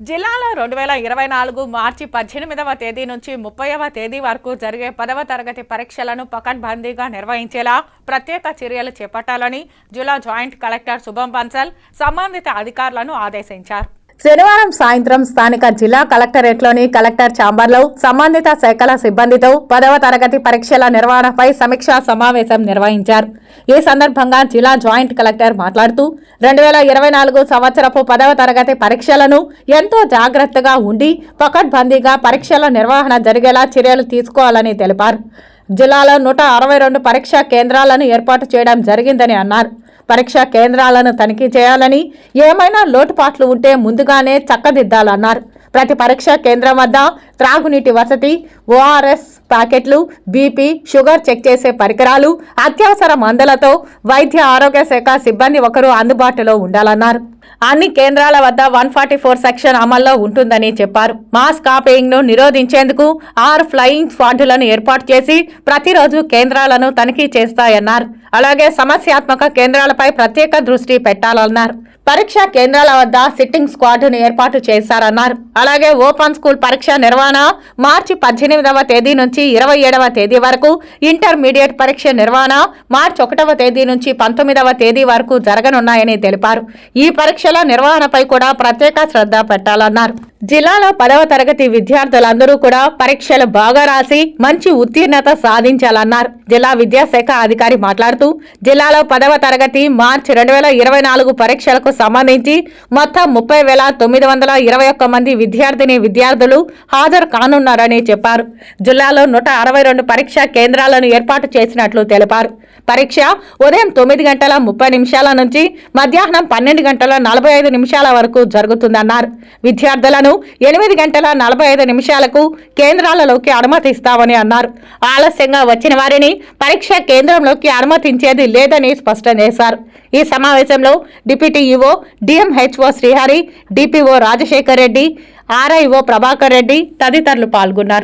జిల్లాలో రెండు వేల ఇరవై నాలుగు మార్చి పద్దెనిమిదవ తేదీ నుంచి ముప్పైవ తేదీ వరకు జరిగే పదవ తరగతి పరీక్షలను పకడ్బందీగా నిర్వహించేలా ప్రత్యేక చర్యలు చేపట్టాలని జిల్లా జాయింట్ కలెక్టర్ శుభం బన్సల్ సంబంధిత అధికారులను ఆదేశించారు. శనివారం సాయంత్రం స్థానిక జిల్లా కలెక్టరేట్లోని కలెక్టర్ ఛాంబర్లో సంబంధిత శాఖల సిబ్బందితో పదవ తరగతి పరీక్షల నిర్వహణపై సమీక్షా సమావేశం నిర్వహించారు. ఈ సందర్భంగా జిల్లా జాయింట్ కలెక్టర్ మాట్లాడుతూ రెండు వేల ఇరవై నాలుగు సంవత్సరపు పదవ తరగతి పరీక్షలను ఎంతో జాగ్రత్తగా ఉండి పకడ్బందీగా పరీక్షల నిర్వహణ జరిగేలా చర్యలు తీసుకోవాలని తెలిపారు. జిల్లాలో నూట అరవై రెండు పరీక్షా కేంద్రాలను ఏర్పాటు చేయడం జరిగిందని అన్నారు. పరీక్షా కేంద్రాలను తనిఖీ చేయాలని ఏమైనా లోటుపాట్లు ఉంటే ముందుగానే చక్కదిద్దాలన్నారు. ప్రతి పరీక్షా కేంద్రం వద్ద త్రాగునీటి వసతి ఓఆర్ఎస్ ప్యాకెట్లు బీపీ షుగర్ చెక్ చేసే పరికరాలు అత్యవసర మందులతో వైద్య ఆరోగ్య శాఖ సిబ్బంది ఒకరు అందుబాటులో ఉండాలన్నారు. అన్ని కేంద్రాల వద్ద వన్ ఫార్టీ ఫోర్ సెక్షన్ అమల్లో ఉంటుందని చెప్పారు. మాస్ కాపీయింగ్ను నిరోధించేందుకు ఆరు ఫ్లయింగ్ స్క్వాడ్లను ఏర్పాటు చేసి ప్రతిరోజు కేంద్రాలను తనిఖీ చేస్తాయన్నారు. అలాగే సమస్యాత్మక కేంద్రాలపై ప్రత్యేక దృష్టి పెట్టాలన్నారు. పరీక్షా కేంద్రాల వద్ద సిట్టింగ్ స్క్వాడ్ను ఏర్పాటు చేశారన్నారు. అలాగే ఓపెన్ స్కూల్ పరీక్ష నిర్వహణ మార్చి పద్దెనిమిదవ తేదీ నుంచి ఇరవై ఏడవ తేదీ వరకు ఇంటర్మీడియట్ పరీక్ష నిర్వహణ మార్చి ఒకటవ తేదీ నుంచి పంతొమ్మిదవ తేదీ వరకు జరగనున్నాయని తెలిపారు. ఈ పరీక్షల నిర్వహణపై కూడా ప్రత్యేక శ్రద్ధ పెట్టాలన్నారు. జిల్లాలో పదవ తరగతి విద్యార్థులందరూ కూడా పరీక్షలు బాగా రాసి మంచి ఉత్తీర్ణత సాధించాలన్నారు. జిల్లా విద్యాశాఖ అధికారి మాట్లాడుతూ జిల్లాలో పదవ తరగతి మార్చి రెండు వేల ఇరవై నాలుగు పరీక్షలకు సంబంధించి మొత్తం ముప్పై వేల తొమ్మిది వందల ఇరవై ఒక్క మంది విద్యార్థిని విద్యార్థులు హాజరు కానున్నారని చెప్పారు. జిల్లాలో నూట అరవై రెండు పరీక్షా కేంద్రాలను ఏర్పాటు చేసినట్లు తెలిపారు. పరీక్ష ఉదయం తొమ్మిది గంటల ముప్పై నిమిషాల నుంచి మధ్యాహ్నం పన్నెండు గంటల నలభై ఐదు నిమిషాల వరకు జరుగుతుందన్నారు. విద్యార్థులను ఎనిమిది గంటల నలభై ఐదు నిమిషాలకు కేంద్రాలలోకి అనుమతిస్తామని అన్నారు. ఆలస్యంగా వచ్చిన వారిని పరీక్ష కేంద్రంలోకి అనుమతించేది లేదని స్పష్టం చేశారు. ఈ సమావేశంలో deputy EO DMHO Srihari DPO Rajasekhar Reddy RIO Prabhakar Reddy తదితరులు పాల్గొన్నారు.